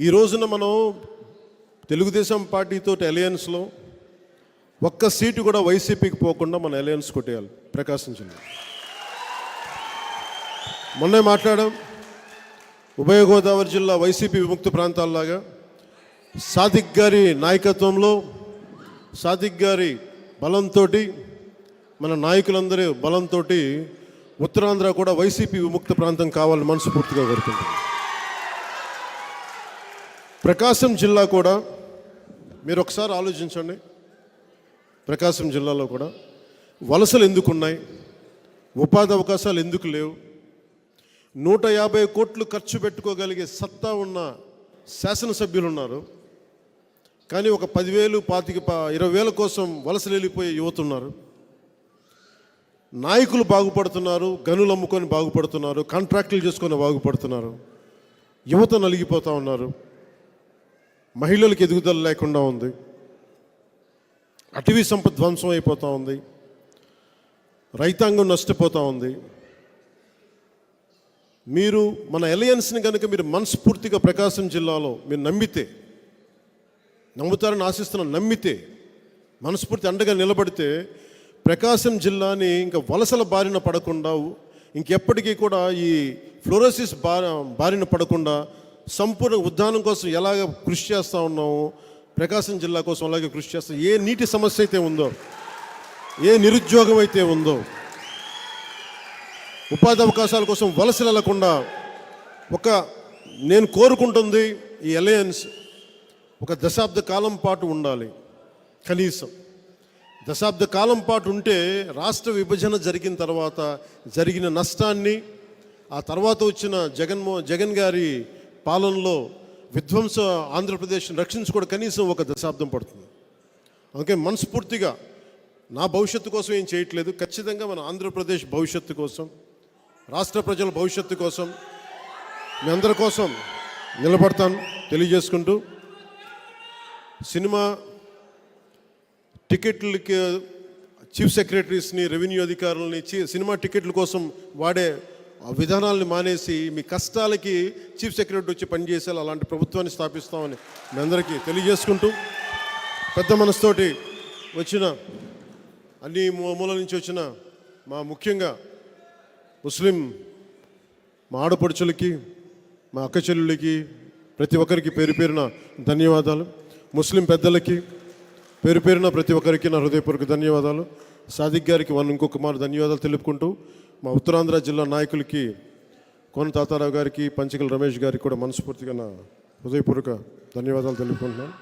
ఈ రోజున మనం తెలుగుదేశం పార్టీతో అలయన్స్లో ఒక్క సీటు కూడా వైసీపీకి పోకుండా మన అలయన్స్ కొట్టేయాలి. ప్రకాశం జిల్లా. మొన్నే మాట్లాడాం ఉభయ గోదావరి జిల్లా వైసీపీ విముక్త ప్రాంతాల్లాగా. సాదిక్ గారి నాయకత్వంలో సాదిక్ గారి బలంతో మన నాయకులందరి బలంతో ఉత్తరాంధ్ర కూడా వైసీపీ విముక్త ప్రాంతం కావాలని మనస్ఫూర్తిగా కోరుకుంటున్నాం. ప్రకాశం జిల్లా కూడా మీరు ఒకసారి ఆలోచించండి. ప్రకాశం జిల్లాలో కూడా వలసలు ఎందుకున్నాయి? ఉపాధి అవకాశాలు ఎందుకు లేవు? నూట యాభై కోట్లు ఖర్చు పెట్టుకోగలిగే సత్తా ఉన్న శాసనసభ్యులు ఉన్నారు కానీ ఒక పదివేలు పాతిక ప- ఇరవై వేల కోసం వలసలు వెళ్ళిపోయే యువత ఉన్నారు నాయకులు బాగుపడుతున్నారు గనులు అమ్ముకొని బాగుపడుతున్నారు కాంట్రాక్టులు చేసుకొని బాగుపడుతున్నారు. యువత నలిగిపోతూ ఉన్నారు. మహిళలకు ఎదుగుదల లేకుండా ఉంది. అటవీ సంపద ధ్వంసం అయిపోతూ ఉంది. రైతాంగం నష్టపోతూ ఉంది. మీరు మన అలయన్స్ని కనుక మీరు మనస్ఫూర్తిగా ప్రకాశం జిల్లాలో మీరు నమ్మితే నమ్ముతారని ఆశిస్తున్నాను నమ్మితే మనస్ఫూర్తి అండగా నిలబడితే ప్రకాశం జిల్లాని ఇంకా వలసల బారిన పడకుండా ఇంకెప్పటికీ కూడా ఈ ఫ్లోరోసిస్ బా బారిన పడకుండా సంపూర్ణ ఉద్ధానం కోసం ఎలాగ కృషి చేస్తూ ఉన్నామో ప్రకాశం జిల్లా కోసం అలాగే కృషి చేస్తాం. ఏ నీటి సమస్య అయితే ఉందో ఏ నిరుద్యోగం అయితే ఉందో ఉపాధి అవకాశాల కోసం వలసలు వెళ్ళకుండా ఒక నేను కోరుకుంటుంది ఈ అలయన్స్ ఒక దశాబ్ద కాలం పాటు ఉండాలి. కనీసం దశాబ్ద కాలం పాటు ఉంటే రాష్ట్ర విభజన జరిగిన తర్వాత జరిగిన నష్టాన్ని ఆ తర్వాత వచ్చిన జగన్మో జగన్ గారి పాలనలో విధ్వంస ఆంధ్రప్రదేశ్ని రక్షించుకోవడం కనీసం ఒక దశాబ్దం పడుతుంది. అందుకే మనస్ఫూర్తిగా నా భవిష్యత్తు కోసం ఏం చేయట్లేదు. ఖచ్చితంగా మన ఆంధ్రప్రదేశ్ భవిష్యత్తు కోసం రాష్ట్ర ప్రజల భవిష్యత్తు కోసం మీ అందరి కోసం నిలబడతాను తెలియజేసుకుంటూ సినిమా టికెట్లకి చీఫ్ సెక్రటరీస్ని రెవెన్యూ అధికారులని సినిమా టికెట్ల కోసం వాడే విధానాలను మానేసి మీ కష్టాలకి చీఫ్ సెక్రటరీ వచ్చి పనిచేసేలా అలాంటి ప్రభుత్వాన్ని స్థాపిస్తామని మీ అందరికీ తెలియజేసుకుంటూ పెద్ద మనసుతోటి వచ్చిన అన్ని మూ- మూల నుంచి వచ్చిన మా ముఖ్యంగా ముస్లిం మా ఆడపడుచులకి మా అక్క చెల్లులకి ప్రతి ఒక్కరికి పేరు పేరున ధన్యవాదాలు. ముస్లిం పెద్దలకి పేరు పేరున ప్రతి ఒక్కరికి నా హృదయపూర్వక ధన్యవాదాలు. సాదిక్ గారికి వాళ్ళు ఇంకొక మారు ధన్యవాదాలు తెలుపుకుంటూ మా ఉత్తరాంధ్ర జిల్లా నాయకులకి కోన తాతారావు గారికి పంచకల రమేష్ గారికి కూడా మనస్ఫూర్తిగా నా హృదయపూర్వక ధన్యవాదాలు తెలుపుకుంటున్నాను